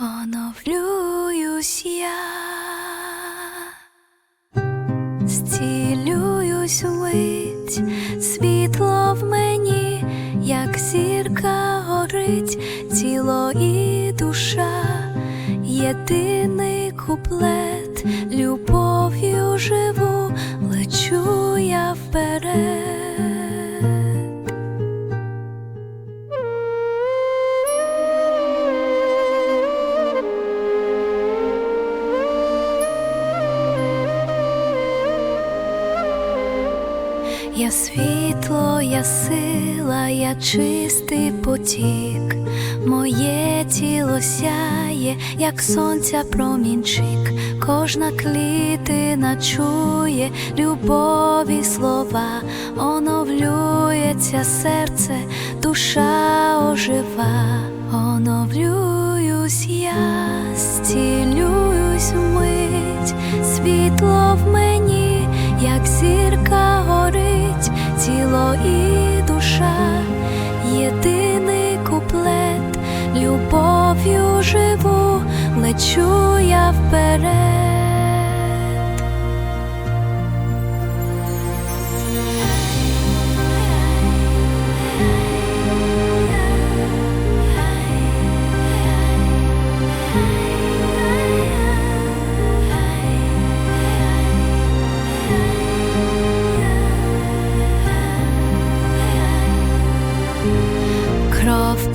Оновлююсь я, зцілююсь умить, світло в мені, як зірка горить, тіло і душа, єдиний куплет, любов'ю живу, лечу я вперед. Я світло, я сила, я чистий потік, моє тіло сяє, як сонця промінчик, кожна клітина чує любові слова, оновлюється серце, душа ожива, оновлююсь я, зцілююсь вмить, світло в мені, як зірка горить, тіло і душа, єдиний куплет, любов'ю живу, лечу я вперед.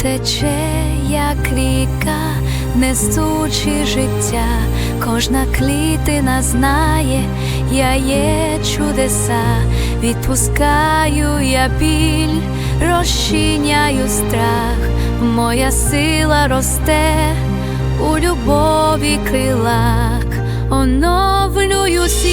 Тече, як ріка, несучи життя, кожна клітина знає, я є чудеса, відпускаю я біль, розчиняю страх, моя сила росте у любові крилах, оновлююсь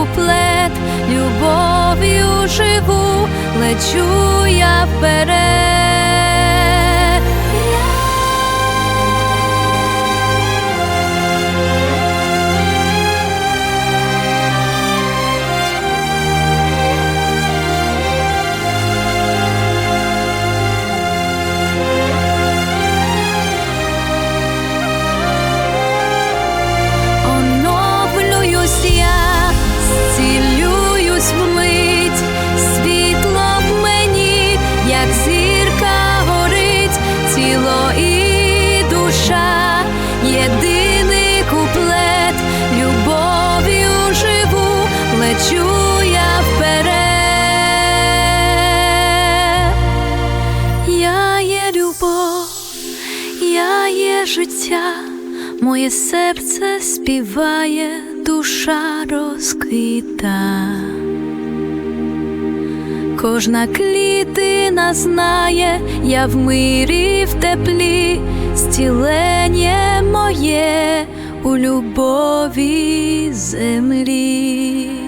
куплет, любов'ю живу, лечу я вперед. Лечу я. Я є любов, я є життя, моє серце співає, душа розквіта. Кожна клітина знає, я в мирі в теплі, зцілення моє у любові землі.